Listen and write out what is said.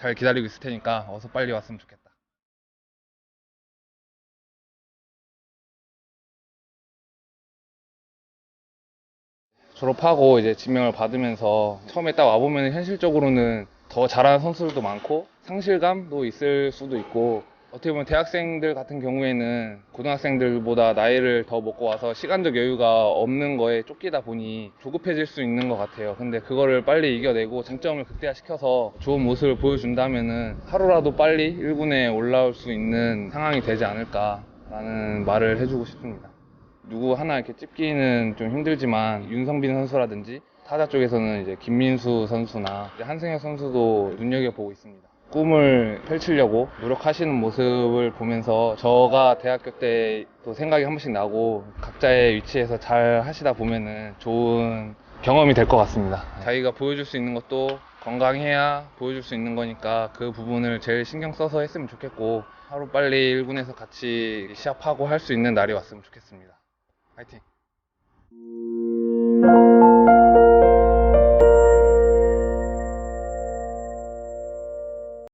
잘 기다리고 있을 테니까 어서 빨리 왔으면 좋겠다. 졸업하고 이제 지명을 받으면서 처음에 딱 와보면 현실적으로는 더 잘하는 선수들도 많고 상실감도 있을 수도 있고 어떻게 보면 대학생들 같은 경우에는 고등학생들보다 나이를 더 먹고 와서 시간적 여유가 없는 거에 쫓기다 보니 조급해질 수 있는 것 같아요. 근데 그거를 빨리 이겨내고 장점을 극대화시켜서 좋은 모습을 보여준다면은 하루라도 빨리 1군에 올라올 수 있는 상황이 되지 않을까라는 말을 해주고 싶습니다. 누구 하나 이렇게 찝기는 좀 힘들지만 윤성빈 선수라든지 타자 쪽에서는 이제 김민수 선수나 한승혁 선수도 눈여겨보고 있습니다. 꿈을 펼치려고 노력하시는 모습을 보면서 저가 대학교 때도 생각이 한 번씩 나고 각자의 위치에서 잘 하시다 보면은 좋은 경험이 될 것 같습니다. 자기가 보여줄 수 있는 것도 건강해야 보여줄 수 있는 거니까 그 부분을 제일 신경 써서 했으면 좋겠고 하루 빨리 1군에서 같이 시합하고 할 수 있는 날이 왔으면 좋겠습니다. 화이팅!